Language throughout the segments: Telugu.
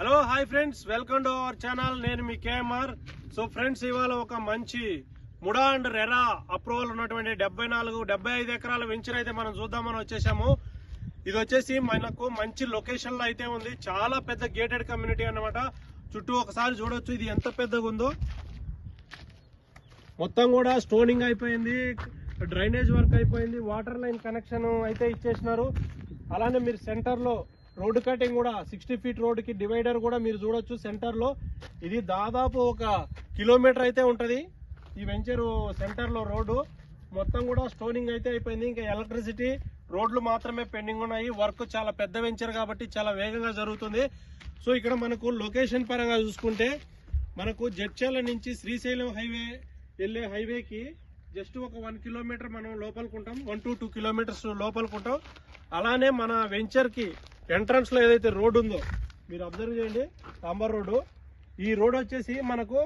Hello hi friends welcome to our channel నేను మీ కేఎంఆర్. సో ఫ్రెండ్స్ ఇవాళ ఒక మంచి ముడా అండ్ రెరా అప్రూవల్ ఉన్నటువంటి డెబ్బై నాలుగు డెబ్బై ఐదు ఎకరాల వెంచర్ అయితే మనం చూద్దామని వచ్చేసాము. ఇది వచ్చేసి మనకు మంచి లొకేషన్లో అయితే ఉంది. చాలా పెద్ద గేటెడ్ కమ్యూనిటీ అన్నమాట. చుట్టూ ఒకసారి చూడొచ్చు ఇది ఎంత పెద్దగా ఉందో. మొత్తం కూడా స్టోనింగ్ అయిపోయింది డ్రైనేజ్ వర్క్ అయిపోయింది వాటర్ లైన్ కనెక్షన్ అయితే ఇచ్చేసినారు. అలానే మీరు సెంటర్లో రోడ్డు కటింగ్ కూడా సిక్స్టీ ఫీట్ రోడ్డుకి డివైడర్ కూడా మీరు చూడొచ్చు సెంటర్లో. ఇది దాదాపు ఒక కిలోమీటర్ అయితే ఉంటుంది ఈ వెంచర్ సెంటర్లో రోడ్డు. మొత్తం కూడా స్టోనింగ్ అయితే అయిపోయింది. ఇంకా ఎలక్ట్రిసిటీ రోడ్లు మాత్రమే పెండింగ్ ఉన్నాయి. వర్క్ చాలా పెద్ద వెంచర్ కాబట్టి చాలా వేగంగా జరుగుతుంది. సో ఇక్కడ మనకు లొకేషన్ పరంగా చూసుకుంటే మనకు జడ్చర్ల నుంచి శ్రీశైలం హైవే వెళ్ళే హైవేకి జస్ట్ ఒక వన్ కిలోమీటర్ మనం లోపలకుంటాం వన్ టు టూ కిలోమీటర్స్ లోపలికుంటాం అలానే మన వెంచర్కి ఎంట్రన్స్లో ఏదైతే రోడ్డు ఉందో మీరు అబ్జర్వ్ చేయండి సాంబార్ రోడ్డు. ఈ రోడ్ వచ్చేసి మనకు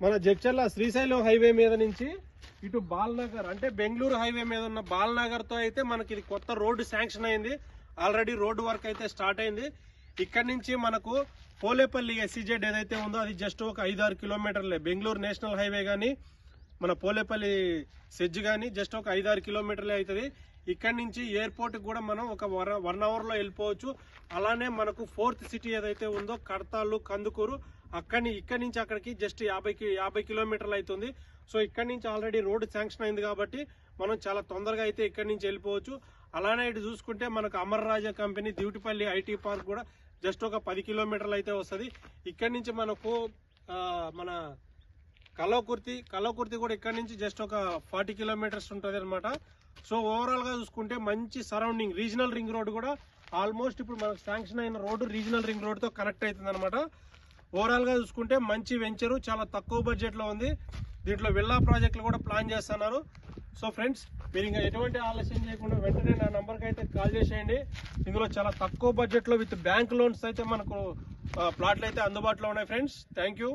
మన జడ్చర్ల శ్రీశైలం హైవే మీద నుంచి ఇటు బాల్నగర్ అంటే బెంగళూరు హైవే మీద ఉన్న బాల్నగర్తో అయితే మనకి ఇది కొత్త రోడ్డు శాంక్షన్ అయింది. ఆల్రెడీ రోడ్డు వర్క్ అయితే స్టార్ట్ అయింది. ఇక్కడ నుంచి మనకు పోలేపల్లి ఎస్సీజెడ్ ఏదైతే ఉందో అది జస్ట్ ఒక ఐదు ఆరు కిలోమీటర్లే. బెంగళూరు నేషనల్ హైవే కానీ మన పోలేపల్లి సెజ్ కానీ జస్ట్ ఒక ఐదు ఆరు కిలోమీటర్లే అవుతుంది. ఇక్కడ నుంచి ఎయిర్పోర్ట్ కూడా మనం ఒక వన్ అవర్లో వెళ్ళిపోవచ్చు. అలానే మనకు ఫోర్త్ సిటీ ఏదైతే ఉందో కడతాళ్ళు కందుకూరు అక్కడి ఇక్కడి నుంచి అక్కడికి జస్ట్ యాభై కి- యాభై కిలోమీటర్లు అవుతుంది సో ఇక్కడి నుంచి ఆల్రెడీ రోడ్డు శాంక్షన్ అయింది కాబట్టి మనం చాలా తొందరగా అయితే ఇక్కడి నుంచి వెళ్ళిపోవచ్చు. అలానే ఇటు చూసుకుంటే మనకు Amara Raja company Divitipalli IT park కూడా జస్ట్ ఒక పది కిలోమీటర్లు అయితే వస్తుంది. ఇక్కడి నుంచి మనకు మన కలవకుర్తి కలవకుర్తి కూడా ఇక్కడ నుంచి జస్ట్ ఒక ఫార్టీ కిలోమీటర్స్ ఉంటుంది అనమాట సో ఓవరాల్గా చూసుకుంటే మంచి సరౌండింగ్ రీజనల్ రింగ్ రోడ్ కూడా ఆల్మోస్ట్ ఇప్పుడు మనకు శాంక్షన్ అయిన రోడ్డు రీజనల్ రింగ్ రోడ్తో కనెక్ట్ అవుతుంది అనమాట ఓవరాల్గా చూసుకుంటే మంచి వెంచరు చాలా తక్కువ బడ్జెట్లో ఉంది. దీంట్లో విల్లా ప్రాజెక్టులు కూడా ప్లాన్ చేస్తున్నారు. సో ఫ్రెండ్స్ మీరు ఇంకా ఎటువంటి ఆలస్యం చేయకుండా వెంటనే నా నెంబర్కి అయితే కాల్ చేసేయండి. ఇందులో చాలా తక్కువ బడ్జెట్లో విత్ బ్యాంక్ లోన్స్ అయితే మనకు ప్లాట్లు అయితే అందుబాటులో ఉన్నాయి ఫ్రెండ్స్ థ్యాంక్ యూ